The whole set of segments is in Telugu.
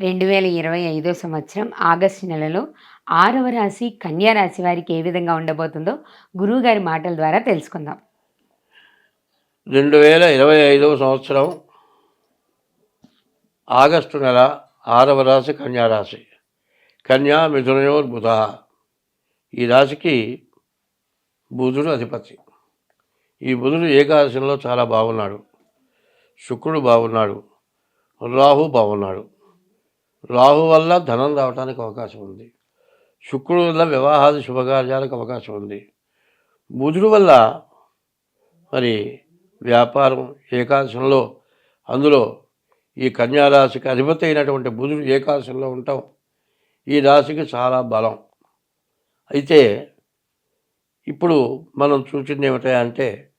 రెండు వేల ఇరవై ఐదో సంవత్సరం ఆగస్టు నెలలో ఆరవ రాశి కన్యా రాశి వారికి ఏ విధంగా ఉండబోతుందో గురువుగారి మాటల ద్వారా తెలుసుకుందాం. రెండు వేల ఇరవై ఐదవ సంవత్సరం ఆగస్టు నెల ఆరవ రాశి కన్యా రాశి. కన్యా మిథునయోర్ బుధ ఈ రాశికి బుధుడు అధిపతి. ఈ బుధుడు ఏకాదశిలో చాలా బాగున్నాడు. శుక్రుడు బాగున్నాడు. రాహు బాగున్నాడు. రాహు వల్ల ధనం రావడానికి అవకాశం ఉంది. శుక్రుడు వల్ల వివాహాది శుభకార్యాలకు అవకాశం ఉంది. బుధుడు వల్ల మరి వ్యాపారం ఏకాశంలో అందులో ఈ కన్యారాశికి అధిపతి అయినటువంటి బుధుడు ఏకాశంలో ఉంటాం. ఈ రాశికి చాలా బలం. అయితే ఇప్పుడు మనం చూసింది ఏమిటంటే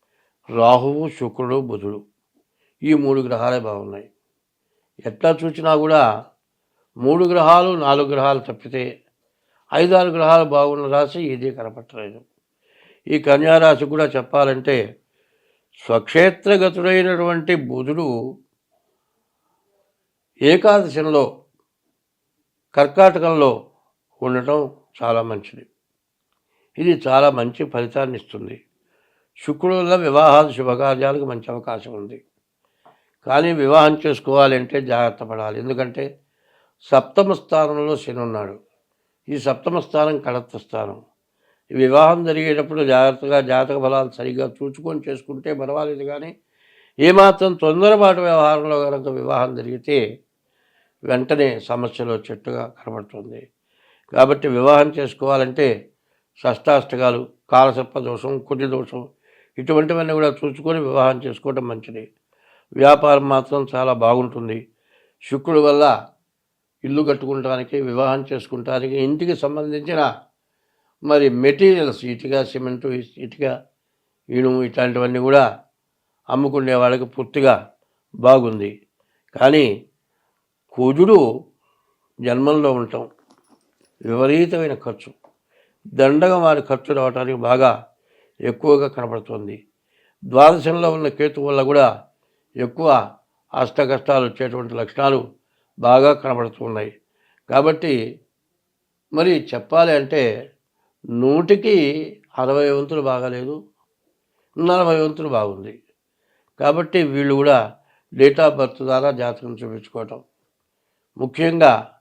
రాహువు శుక్రుడు బుధుడు ఈ మూడు గ్రహాలే బాగున్నాయి. ఎట్లా చూసినా కూడా మూడు గ్రహాలు నాలుగు గ్రహాలు తప్పితే ఐదారు గ్రహాలు బాగున్న రాశి ఇది కనపట్టలేదు. ఈ కన్యారాశి కూడా చెప్పాలంటే స్వక్షేత్రగతుడైనటువంటి బుధుడు ఏకాదశంలో కర్కాటకంలో ఉండటం చాలా మంచిది. ఇది చాలా మంచి ఫలితాన్ని ఇస్తుంది. శుక్రుడు వల్ల వివాహాలు శుభకార్యాలకు మంచి అవకాశం ఉంది. కానీ వివాహం చేసుకోవాలంటే జాగ్రత్త పడాలి. ఎందుకంటే సప్తమ స్థానంలో శని ఉన్నాడు. ఈ సప్తమ స్థానం కడత్వ స్థానం. వివాహం జరిగేటప్పుడు జాగ్రత్తగా జాతక ఫలాలు సరిగ్గా చూసుకొని చేసుకుంటే పర్వాలేదు కానీ ఏమాత్రం తొందరపాటు వ్యవహారంలో కనుక వివాహం జరిగితే వెంటనే సమస్యలు వచ్చేట్టుగా కనబడుతుంది. కాబట్టి వివాహం చేసుకోవాలంటే షష్టాష్టకాలు కాలసర్ప దోషం కుటి దోషం ఇటువంటివన్నీ కూడా చూసుకొని వివాహం చేసుకోవడం మంచిది. వ్యాపారం మాత్రం చాలా బాగుంటుంది. శుక్రుడి వల్ల ఇల్లు కట్టుకుంటానికి వివాహం చేసుకుంటానికి ఇంటికి సంబంధించిన మరి మెటీరియల్స్ ఇటుక సిమెంటు ఇటుక ఇనుము ఇట్లాంటివన్నీ కూడా అమ్ముకునే వాళ్ళకి పూర్తిగా బాగుంది. కానీ కుజుడు జన్మంలో ఉండటం విపరీతమైన ఖర్చు. దండగా వారి ఖర్చు రావడానికి బాగా ఎక్కువగా కనపడుతుంది ద్వాదశంలో ఉన్న కేతు వల్ల కూడా ఎక్కువ అష్ట కష్టాలు వచ్చేటువంటి లక్షణాలు బాగా కనబడుతున్నాయి. కాబట్టి మరి చెప్పాలి అంటే నూటికి అరవై వంతులు బాగాలేదు నలభై వంతులు బాగుంది. కాబట్టి వీళ్ళు కూడా డేట్ ఆఫ్ బర్త్ ద్వారా జాతకం చూపించుకోవటం. ముఖ్యంగా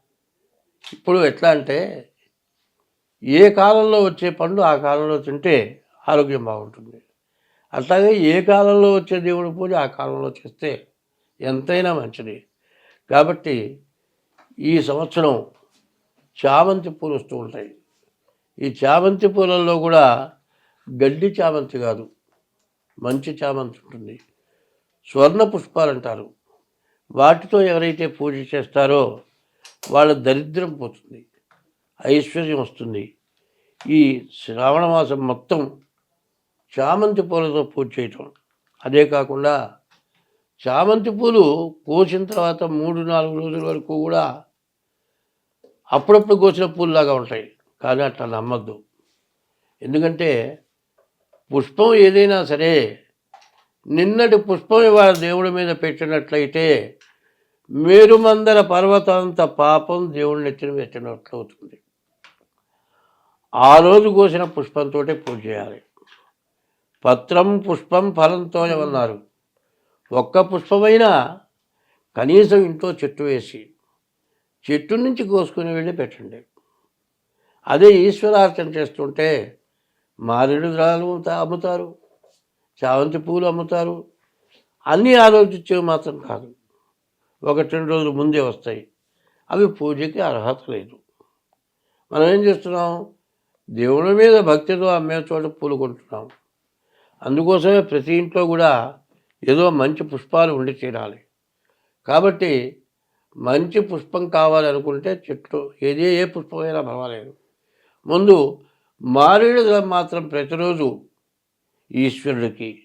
ఇప్పుడు ఎట్లా అంటే ఏ కాలంలో వచ్చే పండు ఆ కాలంలో తింటే ఆరోగ్యం బాగుంటుంది. అట్లాగే ఏ కాలంలో వచ్చే దేవుడి పూజ ఆ కాలంలో చేస్తే ఎంతైనా మంచిది. కాబట్టి ఈ సంవత్సరం చామంతి పూలు వస్తూ ఉంటాయి. ఈ చామంతి పూలల్లో కూడా గడ్డి చామంతి కాదు మంచి చామంతి ఉంటుంది. స్వర్ణ పుష్పాలు అంటారు. వాటితో ఎవరైతే పూజ చేస్తారో వాళ్ళ దరిద్రం పోతుంది ఐశ్వర్యం వస్తుంది. ఈ శ్రావణ మాసం మొత్తం చామంతి పూలతో పూజ చేయటం. అదే కాకుండా చామంతి పూలు కోసిన తర్వాత మూడు నాలుగు రోజుల వరకు కూడా అప్పుడప్పుడు కోసిన పూలులాగా ఉంటాయి. కానీ అట్లా నమ్మద్దు. ఎందుకంటే పుష్పం ఏదైనా సరే నిన్నటి పుష్పం ఇవాళ దేవుడి మీద పెట్టినట్లయితే మేరుమందర పర్వతంత పాపం దేవుడిని ఎత్తిన పెట్టినట్లు అవుతుంది. ఆ రోజు కోసిన పుష్పంతో పూజ చేయాలి. పత్రం పుష్పం ఫలంతో ఉన్నారు. ఒక్క పుష్పమైనా కనీసం ఇంట్లో చెట్టు వేసి చెట్టు నుంచి కోసుకుని వెళ్ళి పెట్టండి. అదే ఈశ్వరార్చన చేస్తుంటే మారేడు ద్రాలు అమ్ముతారు చామంతి పూలు అమ్ముతారు. అన్నీ ఆలోచించేవి మాత్రం కాదు. ఒకటి రెండు రోజులు ముందే వస్తాయి. అవి పూజకి అర్హత లేదు. మనం ఏం చేస్తున్నాం? దేవుడి మీద భక్తితో అమ్మే చోట పూలు కొంటున్నాం. అందుకోసమే ప్రతి ఇంట్లో కూడా ఏదో మంచి పుష్పాలు ఉండి తీరాలి కాబట్టి మంచి పుష్పం కావాలనుకుంటే చెట్టు ఏదే ఏ పుష్పమైనా పర్వాలేదు. ముందు మారేడు మాత్రం ప్రతిరోజు ఈశ్వరుడికి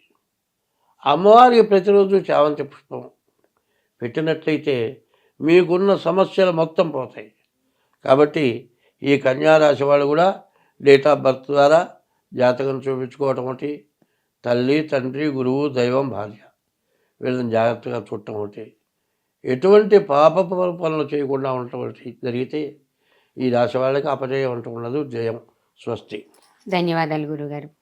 అమ్మవారికి ప్రతిరోజు చావంతి పుష్పం పెట్టినట్లయితే మీకున్న సమస్యలు మొత్తం పోతాయి. కాబట్టి ఈ కన్యారాశి వాళ్ళు కూడా డేట్ ఆఫ్ బర్త్ ద్వారా జాతకం చూపించుకోవటం ఒకటి. తల్లి తండ్రి గురువు దైవం భార్య. వీళ్ళని జాగ్రత్తగా చూడటం ఒకటి. ఎటువంటి పాప పనులు చేయకుండా ఉండటం జరిగితే ఈ రాశి వాళ్ళకి అపజయం అంటూ ఉండదు జయం స్వస్తి. ధన్యవాదాలు గురుగారు.